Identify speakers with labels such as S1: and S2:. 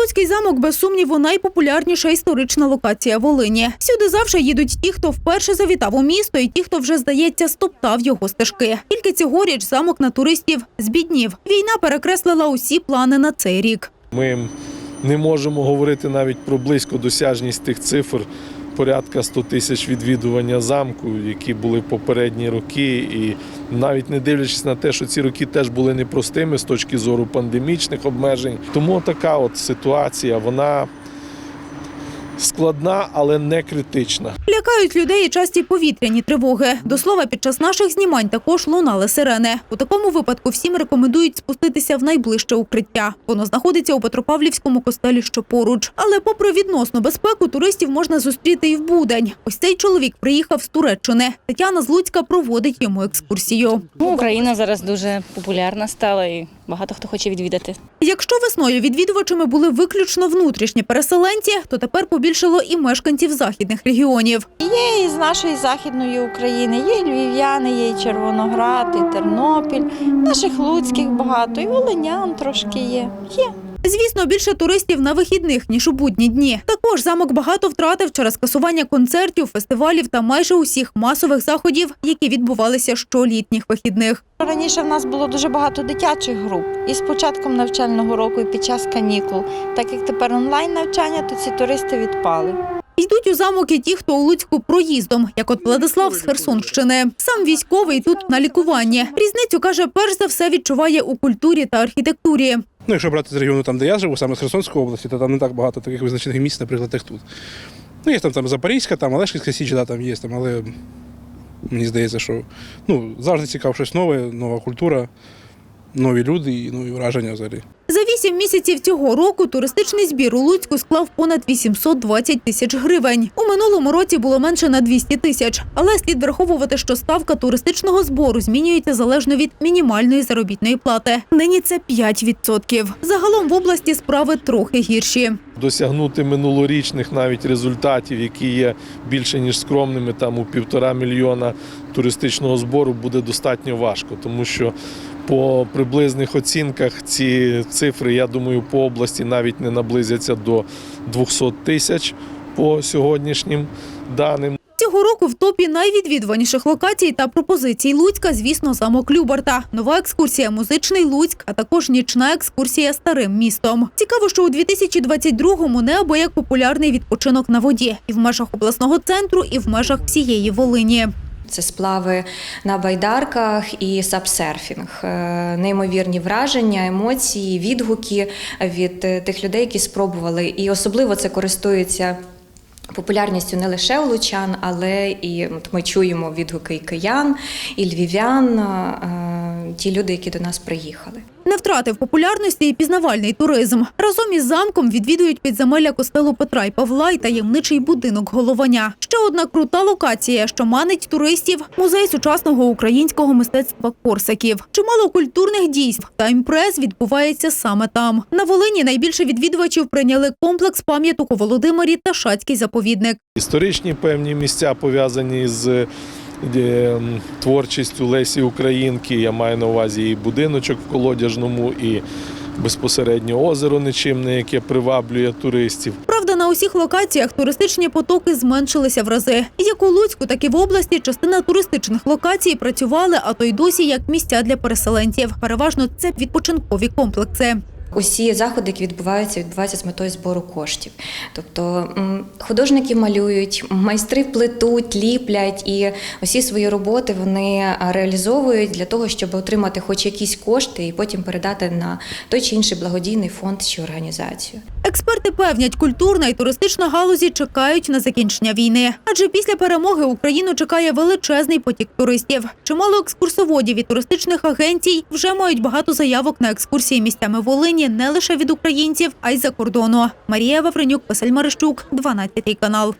S1: Луцький замок без сумніву найпопулярніша історична локація Волині. Сюди завжди їдуть ті, хто вперше завітав у місто, і ті, хто вже здається стоптав його стежки. Тільки цьогоріч замок на туристів збіднів. Війна перекреслила усі плани на цей рік.
S2: Ми не можемо говорити навіть про близько досяжність тих цифр. Порядка 100 тисяч відвідування замку, які були попередні роки, і навіть не дивлячись на те, що ці роки теж були непростими з точки зору пандемічних обмежень. Тому така от ситуація, вона складна, але не критична.
S1: Лякають людей і часті повітряні тривоги. До слова, під час наших знімань також лунали сирени. У такому випадку всім рекомендують спуститися в найближче укриття. Воно знаходиться у Петропавлівському костелі, що поруч. Але, попри відносну безпеку, туристів можна зустріти і в будень. Ось цей чоловік приїхав з Туреччини. Тетяна з Луцька проводить йому екскурсію.
S3: Ну, Україна зараз дуже популярна стала і багато хто хоче відвідати.
S1: Якщо весною відвідувачами були виключно внутрішні переселенці, то тепер побільшало і мешканців західних регіонів.
S4: Є з нашої західної України, є і львів'яни, є і Червоноград, і Тернопіль, наших луцьких багато, і волинян трошки є. Є.
S1: Звісно, більше туристів на вихідних ніж у будні дні. Також замок багато втратив через скасування концертів, фестивалів та майже усіх масових заходів, які відбувалися щолітніх вихідних.
S4: Раніше в нас було дуже багато дитячих груп. І з початком навчального року, і під час канікул. Так як тепер онлайн навчання, то ці туристи відпали.
S1: Йдуть у замок і ті, хто у Луцьку проїздом, як от Владислав з Херсонщини. Сам військовий тут на лікуванні. Різницю каже, перш за все відчуває у культурі та архітектурі.
S5: Ну, якщо брати з регіону, там, де я живу, саме з Херсонської області, то там не так багато таких визначених місць, наприклад, як тут. Ну, є там, там Запорізька, там Олешківська Січ, да, там є, там, але мені здається, що ну, завжди цікаво щось нове, нова культура, нові люди і нові враження взагалі.
S1: За вісім місяців цього року туристичний збір у Луцьку склав понад 820 тисяч гривень. У минулому році було менше на 200 тисяч. Але слід враховувати, що ставка туристичного збору змінюється залежно від мінімальної заробітної плати. Нині це 5%. Загалом в області справи трохи гірші.
S2: Досягнути минулорічних навіть результатів, які є більше ніж скромними, там у півтора мільйона туристичного збору, буде достатньо важко, тому що по приблизних оцінках ці цифри, я думаю, по області навіть не наблизяться до 200 тисяч по сьогоднішнім даним.
S1: Цього року в топі найвідвідуваніших локацій та пропозицій Луцька, звісно, замок Любарта, нова екскурсія Музичний Луцьк, а також нічна екскурсія старим містом. Цікаво, що у 2022-му неабияк популярний відпочинок на воді і в межах обласного центру, і в межах всієї Волині.
S6: Це сплави на байдарках і сапсерфінг. Е, Неймовірні враження, емоції, відгуки від е, тих людей, які спробували. І особливо це користується популярністю не лише у лучан, але і от ми чуємо відгуки і киян, і львів'ян, е, ті люди, які до нас приїхали.
S1: Не втратив популярності і пізнавальний туризм. Разом із замком відвідують підземелля костелу Петра і Павла і таємничий будинок Головання. Ще одна крута локація, що манить туристів – музей сучасного українського мистецтва Корсаків. Чимало культурних дійств та імпрез відбувається саме там. На Волині найбільше відвідувачів прийняли комплекс пам'яток у Володимирі та Шацький заповідник.
S2: Історичні певні місця пов'язані з творчістю Лесі Українки. Я маю на увазі і будиночок в колодяжному, і безпосередньо озеро нечимне, яке приваблює туристів.
S1: Правда, на усіх локаціях туристичні потоки зменшилися в рази. Як у Луцьку, так і в області частина туристичних локацій працювали, а то й досі як місця для переселенців. Переважно це відпочинкові комплекси.
S6: Усі заходи, які відбуваються, відбуваються з метою збору коштів. Тобто художники малюють, майстри плетуть, ліплять і усі свої роботи вони реалізовують для того, щоб отримати хоч якісь кошти і потім передати на той чи інший благодійний фонд чи організацію.
S1: Експерти певнять, культурна і туристична галузі чекають на закінчення війни. Адже після перемоги Україну чекає величезний потік туристів. Чимало екскурсоводів і туристичних агенцій вже мають багато заявок на екскурсії місцями Волині не лише від українців, а й за кордону. Марія Вавренюк, Василь Марищук, 12 канал.